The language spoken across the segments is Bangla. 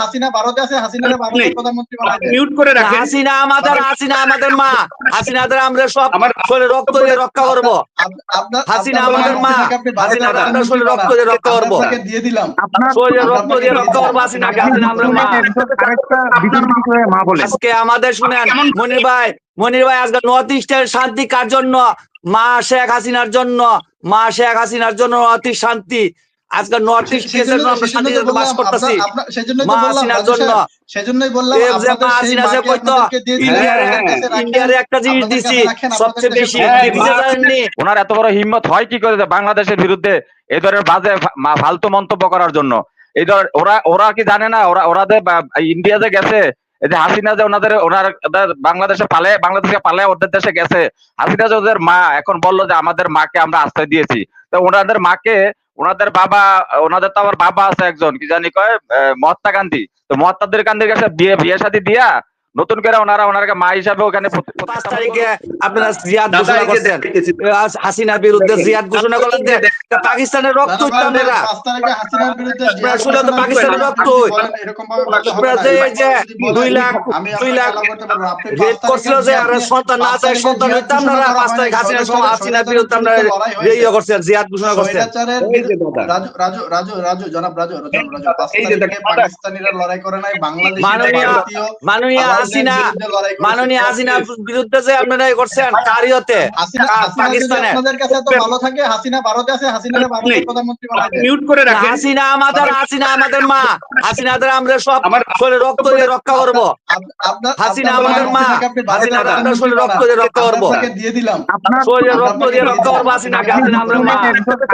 হাসিনা ভারতে আছে হাসিনারে ভারতের প্রধানমন্ত্রী মিউট করে রাখেন। হাসিনা আমাদের হাসিনা আমাদের মা। হাসিনাদের আমরা সব শরীরে রক্ত দিয়ে রক্ষা করব। হাসিনা আমাদের মা, হাসিনাকে আপনি ভারতের হাসিনা আমরা শরীরে রক্ত দিয়ে রক্ষা করব। দিয়ে দিলাম। শরীরে রক্ত দিয়ে রক্ষা করব হাসিনাকে হাসিনা আমাদের মা। আরেকটা বিদ্যুৎ বিষয়ে মা বলেন আজকে আমাদের শুনেন মনির ভাই মনির ভাই আজকে নর্থ ইস্টের শান্তি কার জন্য? মা শেখ হাসিনার জন্য মা শেখ হাসিনার জন্য নর্থ ইস্ট শান্তি। আজকে নর্থ ইস্ট দেশের আমরা বাস করতেছি। মা হাসিনার জন্য সেজন্যই বললাম আপনাদের মা সেই হাসিনা যে কইতো, ইন্ডিয়ার কাছে রাখেন, ইন্ডিয়ার একটা জিনিস দিছি সবচেয়ে বেশি। ওনার এত বড় হিম্মত হয় কি করে বাংলাদেশের বিরুদ্ধে এই ধরনের বাজে ফালতু মন্তব্য করার জন্য? এই ধর ওরা ওরা কি জানে না? ওরা ওরা যে ইন্ডিয়া যে গেছে এই যে হাসিনা যে ওনাদের ওনার বাংলাদেশে পালে বাংলাদেশে পালে ওদের দেশে গেছে। হাসিনা যে ওদের মা এখন বলল যে আমাদের মাকে আমরা আশ্রয় দিয়েছি। তো ওনাদের মাকে ওনাদের বাবা, ওনাদের তো আমার বাবা আছে একজন, কি জানি কয় মহাত্মা গান্ধী। তো মহাত্মাদের গান্ধীর কাছে বিয়ে বিয়ে শাদী দিয়া নতুন করে ওনারা ওনারকে মা হিসাবে ওখানে পাঁচ তারিখে আপনারা জিয়াদ ঘোষণা করছেন। হাসিনার বিরুদ্ধে জিয়াদ ঘোষণা করলেন যে পাকিস্তানের রক্ত আপনারা আপনারা তো পাকিস্তানের রক্ত আপনারা। যে দুই লাখ দুই লাখ করছিল যে আর সন্তান না তারিখে সন্তান ঘোষণা করা পাঁচ তারিখ হাসিনার সময় হাসিনার বিরুদ্ধে আপনারা ইয়ে করছেন জিয়াদ ঘোষণা করছেন। রাজু রাজু রাজু জনাব রাজু রাজু। পাকিস্তানিরা লড়াই করে নাই বাংলাদেশিরা মাননীয় হাসিনা। মাননীয় হাসিনার বিরুদ্ধে যে আপনারা ইয়ে করছেন পাকিস্তানে আপনাদের কাছে এত ভালো থাকে হাসিনা ভারতে আছে হাসিনারে ভারতের প্রধানমন্ত্রী মিউট করে রাখেন। হাসিনা আমাদের হাসিনা আমাদের মা। হাসিনাদের আমরা সব শরীরে রক্ত দিয়ে রক্ষা করব। হাসিনা আমাদের মা, হাসিনা আমরা শরীরে রক্ত দিয়ে রক্ষা করব। দিয়ে দিলাম। শরীরে রক্ত দিয়ে রক্ষা করব হাসিনাকে। হাসিনা আমাদের মা।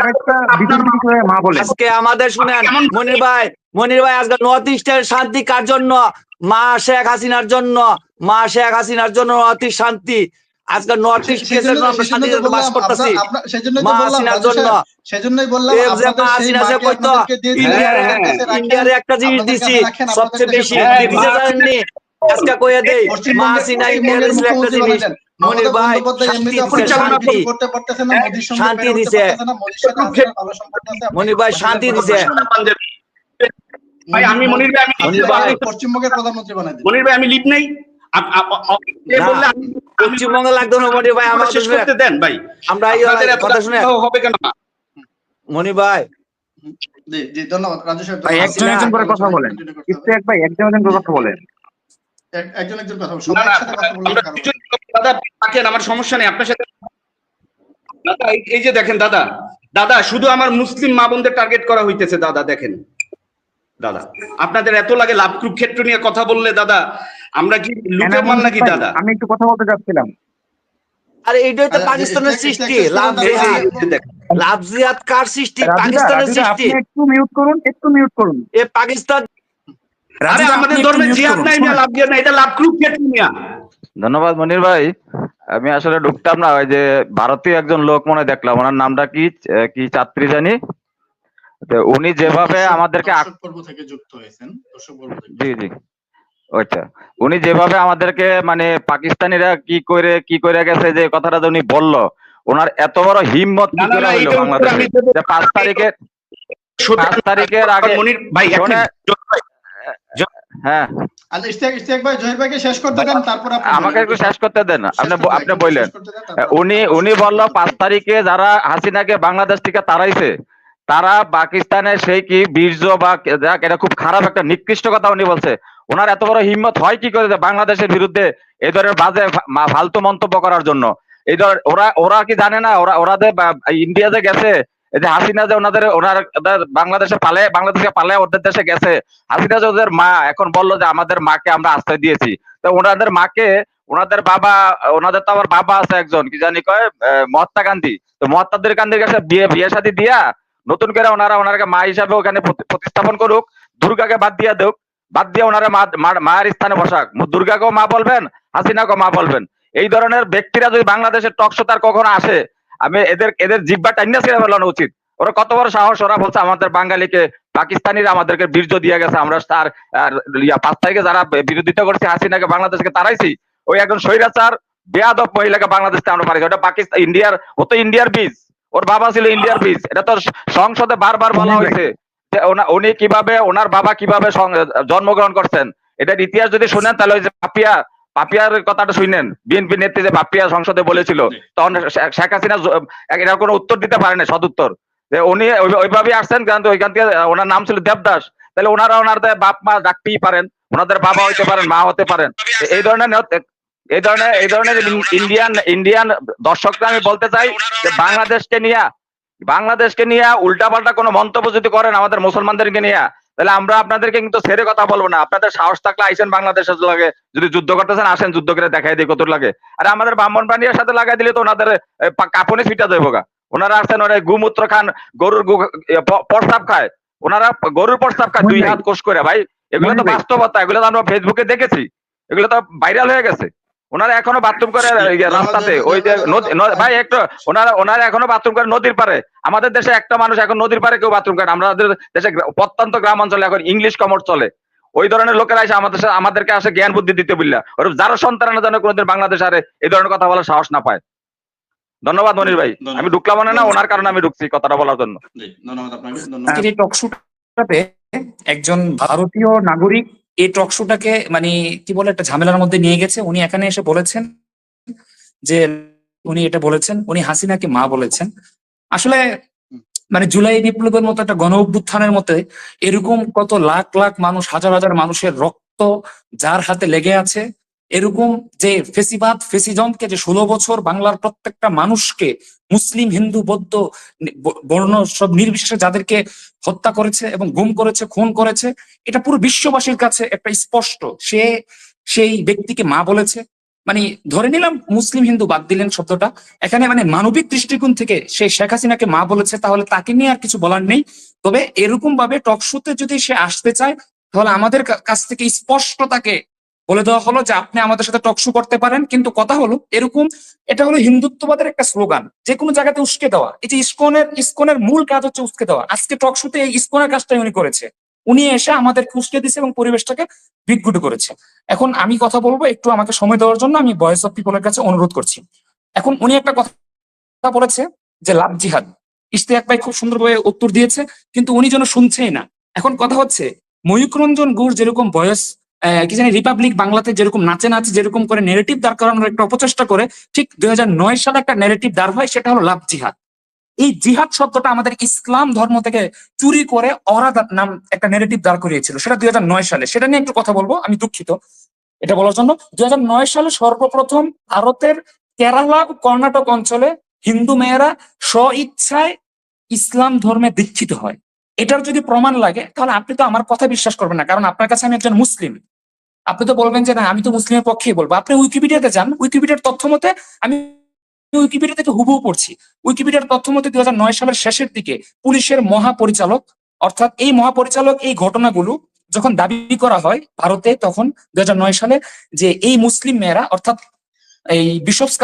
আরেকটা বিদ্যুৎ বিষয়ে মা বলেন। আজকে আমাদের শুনেন মনির ভাই মনির ভাই আজকে নর্থ ইস্টের শান্তি কার জন্য? মা শেখ হাসিনার জন্য মা শেখ হাসিনার জন্য ইস্ট শান্তি। আজকে নর্থ ইস্ট দেশের সেজন্য- আমরা শান্তিতে বাস করতেছি। মা হাসিনার জন্য সেজন্যই বললাম যে মা হাসিনা যে কইতো, আপনাদেরকে ইন্ডিয়ার আপনাদের কাছে রাখেন, ইন্ডিয়ার একটা জিনিস দিছি সবচেয়ে বেশি। জানেননি আজকে কইয়া দেই মা হাসিনা একটা জিনিস মনির ভাই শান্তি দিছে মনির ভাই শান্তি দিছে। ভাই আমি মনির ভাই আমি পশ্চিমবঙ্গের প্রধানমন্ত্রী বানাই দিন। মনির ভাই আমি লিপ নেই। পশ্চিমবঙ্গে লাগতো না মনির ভাই আমার শেষ করতে দেন ভাই। আমরা এই কথা শুনে হবে কেন? মনির ভাই। জি, জি, ধন্যবাদ, রাজু সাহেব, একজন একজন করে কথা বলেন। continue করতে হবে। ইফতেক ভাই একজন একজন করে কথা বলেন। একজন একজন কথা বলুন, না, সবাই না, একসাথে কথা বললে আমরা কারো- দুজন- দাদা থাকেন আমার সমস্যা নেই আপনার সাথে দাদা এই- এই যে দেখেন দাদা। দাদা শুধু আমার মুসলিম মা বোনদের টার্গেট করা হইতেছে দাদা দেখেন। দাদা আপনাদের এত লাগে লাভ ক্ষেত্র নিয়ে কথা বললে দাদা আমরা কি লুটের মাল নাকি দাদা? আমি একটু কথা বলতে যাচ্ছিলাম। আরে এইটাই তো পাকিস্তানের সৃষ্টি লাভ জিহাদ। লাভ জিহাদ কার সৃষ্টি? পাকিস্তানের সৃষ্টি। একটু মিউট করুন একটু মিউট করুন। এ পাকিস্তান আরে আমাদের ধর্মে জিহাদ নাই না লাভ জিহাদ নাই এটা লাভ ক্ষেত্র নিয়ে। ধন্যবাদ মনির ভাই। আমি আসলে ঢুকতাম না ওই যে ভারতীয় একজন লোক মনে হয় দেখলাম ওনার নামটা কি কি চাত্রী জানি? উনি যেভাবে আমাদেরকে পর্ব থেকে যুক্ত হয়েছেন দর্শক পর্ব জি জি। আচ্ছা। উনি যেভাবে আমাদেরকে মানে পাকিস্তানিরা কি করে কি করে গেছে যে কথাটা উনি বলল ওনার এত বড় হিম্মত কি করে হইল বাংলাদেশে? যে পাঁচ তারিখে সোজা- পাঁচ তারিখের আগে মনির ভাই হ্যাঁ। আচ্ছা, আমাকে একটু শেষ করতে দেন আপনি আপনি বললেন। উনি উনি বলল পাঁচ তারিখে যারা হাসিনাকে বাংলাদেশ থেকে তাড়াইছে তারা পাকিস্তানের সেই কি বীর্য বা যাক, এটা খুব খারাপ একটা নিকৃষ্ট কথা উনি বলছে। ওনার এত বড় হিম্মত হয় কি করে বাংলাদেশের বিরুদ্ধে এই ধরনের বাজে ফালতু মন্তব্য করার জন্য? এই ধর, ওরা ওরা কি জানে না? ওরা ওরা যে ইন্ডিয়া যে গেছে, এই যে হাসিনা যে ওনাদের ওনার বাংলাদেশে পালে বাংলাদেশে পালে ওদের দেশে গেছে। হাসিনা যে ওদের মা, এখন বলল যে আমাদের মাকে আমরা আশ্রয় দিয়েছি। তো ওনাদের মাকে, ওনাদের বাবা, ওনাদের তো আবার বাবা আছে একজন, কি জানি কয় মহাত্মা গান্ধী। তো মহাত্মাদের গান্ধীর কাছে বিয়ে বিয়ে শাদী দিয়া নতুন করে ওনারা, ওনারকে মা হিসাবে ওখানে প্রতিস্থাপন করুক, দুর্গাকে বাদ দিয়া দেউক। বাদ দিয়ে ওনারা মায়ের স্থানে বসাক। দুর্গাকেও মা বলবেন, হাসিনাকেও মা বলবেন। এই ধরনের ব্যক্তিরা যদি বাংলাদেশের টকশো তার কখনো আসে, আমি এদের এদের জিব্বা টাইনা ছেড়ে ফেলানো উচিত। ওরা কত বড় সাহস, ওরা বলছে আমাদের বাঙালিকে, পাকিস্তানিরা আমাদেরকে বীর্য দিয়ে গেছে, আমরা তার পাঁচ তারিখে যারা বিরোধিতা করছে হাসিনাকে বাংলাদেশকে তারাইছি ওই একজন স্বৈরাচার, বেয়াদব মহিলাকে বাংলাদেশ থেকে আমরা পারিছি ওটা পাকিস্তান, ইন্ডিয়ার, ও তো ইন্ডিয়ার বীজ। ওর বাবা ছিল ইন্ডিয়ার বীজ এটা তো সংসদে বারবার বলা হয়েছে যে উনি কীভাবে ওনার বাবা কীভাবে জন্মগ্রহণ করছেন। এটার ইতিহাস যদি শুনেন তাহলে ওই যে পাপিয়া পাপিয়ার কথাটা শুনেন। বিএনপি নেত্রী যে পাপিয়া সংসদে বলেছিল তখন শেখ হাসিনা এরা কোনো উত্তর দিতে পারে না সদুত্তর। যে উনি ওই- ওইভাবেই আসছেন কারণ তো ওইখান থেকে ওনার নাম ছিল দেবদাস। তাহলে ওনারা ওনাদের বাপ মা ডাকতেই পারেন ওনাদের বাবা হইতে পারেন মা হতে পারেন। এই ধরনের এই ধরনের এই ধরনের ইন্ডিয়ান ইন্ডিয়ান দর্শকরা আমি বলতে চাই যে বাংলাদেশকে নিয়ে বাংলাদেশকে নিয়ে উল্টাপাল্টা কোনো মন্তব্য যদি করেন আমাদের মুসলমানদেরকে নিয়ে তাহলে আমরা আপনাদেরকে কিন্তু ছেড়ে কথা বলব না। আপনাদের সাহস থাকলে আইসেন বাংলাদেশের লাগে। যদি যুদ্ধ করতেছেন আসেন যুদ্ধ করে দেখাই দিই কত লাগে। আর আমাদের ব্রাহ্মণ প্রাণীর সাথে লাগাই দিলে তো ওনাদের কাপনে ছিটা দেবো গা। ওনারা আসছেন ওরা গুমূত্র খান গরুর প্রস্তাব খায়। ওনারা গরুর প্রস্তাব খায় দুই হাত কোষ করে। ভাই এগুলো তো বাস্তবতা এগুলো তো আমরা ফেসবুকে দেখেছি। এগুলো তো ভাইরাল হয়ে গেছে। ওনারা এখনও বাথরুম করে রাস্তাতে ওই যে ভাই একটু ওনারা ওনারা এখনও বাথরুম করে নদীর পারে আমাদের দেশে একটা মানুষ এখন নদীর পারে কেউ বাথরুম করে আমাদের দেশে প্রত্যন্ত গ্রাম অঞ্চলে এখন ইংলিশ কমার্স চলে। ওই ধরনের লোকেরা এসে আমাদের সাথে- আমাদেরকে আসে জ্ঞান বুদ্ধি দিতে বললা। ওরকম যারা সন্তান যেন কোনোদিন বাংলাদেশ আরে এই ধরনের কথা বলার সাহস না পায়। ধন্যবাদ মনির ভাই। আমি ঢুকলাম মানে না ওনার কারণে আমি ঢুকছি কথাটা বলার জন্য। ধন্যবাদ আপনাকে একজন ভারতীয় নাগরিক এই টক শোটাকে মানে কি বলে একটা ঝামেলার মধ্যে নিয়ে গেছে। উনি এখানে এসে বলেছেন যে উনি এটা বলেছেন, উনি হাসিনাকে মা বলেছেন। আসলে মানে জুলাই বিপ্লবের মতো একটা গণ অভ্যুত্থানের মতে এরকম কত লাখ লাখ মানুষ, হাজার হাজার মানুষের রক্ত যার হাতে লেগে আছে এরকম যে ফেসিবাদ, ফেসিজমকে যে ষোলো বছর বাংলার প্রত্যেকটা মানুষকে মুসলিম, হিন্দু, বৌদ্ধ বর্ণ সব নির্বিশেষে যাদেরকে হত্যা করেছে এবং গুম করেছে, খুন করেছে, এটা পুরো বিশ্ববাসীর কাছে একটা স্পষ্ট। সে সেই ব্যক্তিকে মা বলেছে। মানে ধরে নিলাম মুসলিম, হিন্দু বাদ দিলেন শব্দটা। এখানে মানে মানবিক দৃষ্টিকোণ থেকে সে শেখ হাসিনাকে মা বলেছে, তাহলে তাকে নিয়ে আর কিছু বলার নেই। তবে এরকম ভাবে টকশোতে যদি সে আসতে চায়, তাহলে আমাদের কাছ থেকে স্পষ্ট তাকে বলে দেওয়া হলো যে আপনি আমাদের সাথে টকশো করতে পারেন, কিন্তু কথা হলো এরকম, এটা হলো হিন্দুত্ববাদের একটা স্লোগান, যে কোনো জায়গাতে উস্কে দেওয়া। এই যে ইস্কনের ইস্কনের মূল কাজ হচ্ছে উস্কে দেওয়া। আজকে টকশোতে এই ইস্কনের কাজটাই উনি করেছে। উনি এসে আমাদের উস্কে দিছে এবং পরিবেশটাকে বিদঘুটে করেছে। এখন আমি কথা বলব একটু আমাকে সময় দেওয়ার জন্য, আমি ভয়েস অফ পিপলের কাছে অনুরোধ করছি। এখন উনি একটা কথা বলেছে যে লাভ জিহাদ। ইশতিয়াক ভাই খুব সুন্দরভাবে উত্তর দিয়েছে, কিন্তু উনি যেন শুনছেই না। এখন কথা হচ্ছে ময়ূকরঞ্জন গুর যেরকম বয়স কি জানি রিপাবলিক বাংলাতে যেরকম নাচে নাচে যেরকম করে নেগেটিভ দাঁড় করানোর একটা অপচেষ্টা করে, ঠিক দুই হাজার নয় সালে একটা নেগেটিভ দাঁড় হয়, সেটা হলো লাভ জিহাদ। এই জিহাদ শব্দটা আমাদের ইসলাম ধর্ম থেকে চুরি করে অরা নাম একটা নেগেটিভ দাঁড় করিয়েছিল, সেটা দুই হাজার নয় সালে। সেটা নিয়ে একটু কথা বলব, আমি দুঃখিত। এটা বলার জন্য, দুই হাজার নয় সালে সর্বপ্রথম ভারতের কেরালা কর্ণাটক অঞ্চলে হিন্দু মেয়েরা স্ব ইচ্ছায় ইসলাম ধর্মে দীক্ষিত হয়। এটার যদি প্রমাণ লাগে, তাহলে আপনি তো আমার কথা বিশ্বাস করবেন না, কারণ আপনার কাছে আমি একজন মুসলিম। আপনি তো বলবেন যে, না, আমি তো মুসলিমের পক্ষেই বলব। আপনি উইকিপিডিয়াতে যান, উইকিপিডিয়ার তথ্য মতে আমি উইকিপিডিয়া থেকে হুবহু পড়ছি। উইকিপিডিয়ার তথ্য মতে দুই সালের শেষের দিকে পুলিশের মহাপরিচালক, অর্থাৎ এই মহাপরিচালক, এই ঘটনাগুলো যখন দাবি করা হয় ভারতে, তখন দু হাজার নয় সালে যে এই মুসলিম মেয়েরা, অর্থাৎ এই বিশপস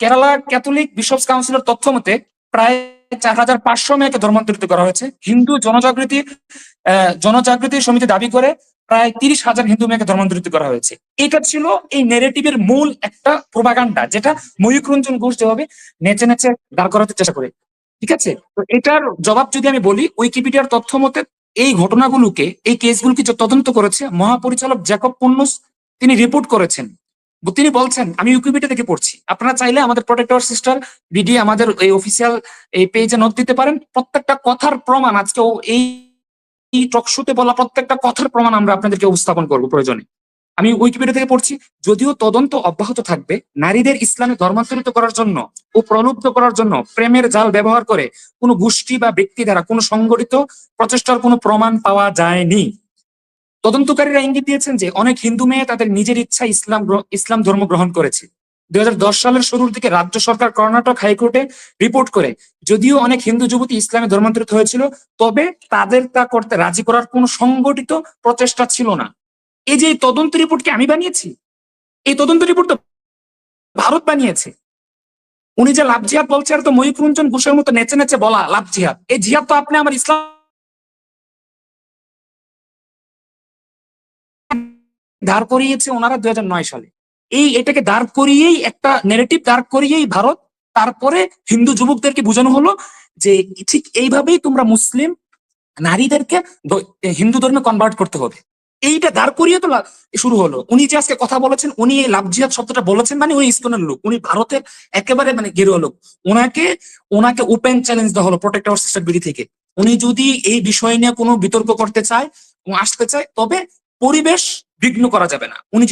কেরালা ক্যাথলিক বিশপস কাউন্সিলের তথ্য মতে প্রায় চার হাজার পাঁচশো মেয়েকে ধর্মান্তরিত করা হয়েছে। হিন্দু জনজাগৃতি জনজাগৃতি সমিতি দাবি করে প্রায় তিরিশ হাজার হিন্দু মেয়েকে ধর্মান্তরিত করা হয়েছে। এটা ছিল এই নেরেটিভের মূল একটা প্রোপাগান্ডা যেটা ময়ূক রঞ্জন ঘোষ যেভাবে নেচে নেচে দাঁড় করাতে চেষ্টা করে। ঠিক আছে? তো এটার জবাব যদি আমি বলি উইকিপিডিয়ার তথ্য মতে এই ঘটনাগুলোকে, এই কেসগুলোকে তদন্ত করেছে, মহাপরিচালক জ্যাকব পুন্নুস তিনি রিপোর্ট করেছেন। তিনি বলছেন, আমি উইকিপিডিয়া থেকে পড়ছি। আপনারা চাইলে আমাদের প্রোটেক্টর সিস্টার বিডি আমাদের এই অফিসিয়াল এই পেজে নোট দিতে পারেন। প্রত্যেকটা কথার প্রমাণ আজকে এই এই টকশোতে বলা প্রত্যেকটা কথার প্রমাণ আমরা আপনাদেরকে উপস্থাপন করব প্রয়োজনে। আমি উইকিপিডিয়া থেকে পড়ছি। যদিও তদন্ত অব্যাহত থাকবে, নারীদের ইসলামে ধর্মান্তরিত করার জন্য ও প্রলুব্ধ করার জন্য প্রেমের জাল ব্যবহার করে কোনো গোষ্ঠী বা ব্যক্তি দ্বারা কোনো সংগঠিত প্রচেষ্টার কোনো প্রমাণ পাওয়া যায়নি। তদন্তকারীরা ইঙ্গিত দিয়েছেন যে অনেক হিন্দু মেয়ে তাদের নিজের ইচ্ছা ইসলাম ইসলাম ধর্ম গ্রহণ করেছে। দুই সালের শুরুর দিকে রাজ্য সরকার কর্ণাটক হাইকোর্টে রিপোর্ট করে, যদিও অনেক হিন্দু যুবতী ইসলামে ধর্মান্তরিত হয়েছিল, তবে তাদের তা করতে রাজি করার কোনো সংগঠিত প্রচেষ্টা ছিল না। এই যে তদন্ত রিপোর্ট কি আমি বানিয়েছি, এই তদন্ত রিপোর্ট তো ভারত বানিয়েছে। উনি যে লাভ জিহাদ বলছে আর তো ময়ূক ঘোষের মতো নেচে নেচে বলা লাভ জিহাদ। এই জিহাদ তো আপনি আমার ইসলাম দাঁড় করিয়েছে ওনারা দুই হাজার নয় সালে। এই এটাকে দাঁড় করিয়েই একটা নেগেটিভ দাঁড় করিয়েই ভারত তারপরে হিন্দু যুবকদেরকে বোঝানো হলো যে ঠিক এইভাবেই তোমরা মুসলিম নারীদেরকে হিন্দু ধর্মে কনভার্ট করতে হবে। এইটা দাঁড় করিয়ে তো শুরু হলো। উনি যে আজকে কথা বলেছেন, উনি এই লাভ জিহাদ শব্দটা বলেছেন মানে উনি ইস্কনের লোক। উনি ভারতের একেবারে মানে গেরুয়া লোক। ওনাকে ওনাকে ওপেন চ্যালেঞ্জ দেওয়া হলো প্রোটেক্ট আওয়ার সিস্টার বিডি থেকে। উনি যদি এই বিষয় নিয়ে কোনো বিতর্ক করতে চায়, আসতে চায়, তবে পরিবেশ বিঘ্ন করা যাবে না। উনি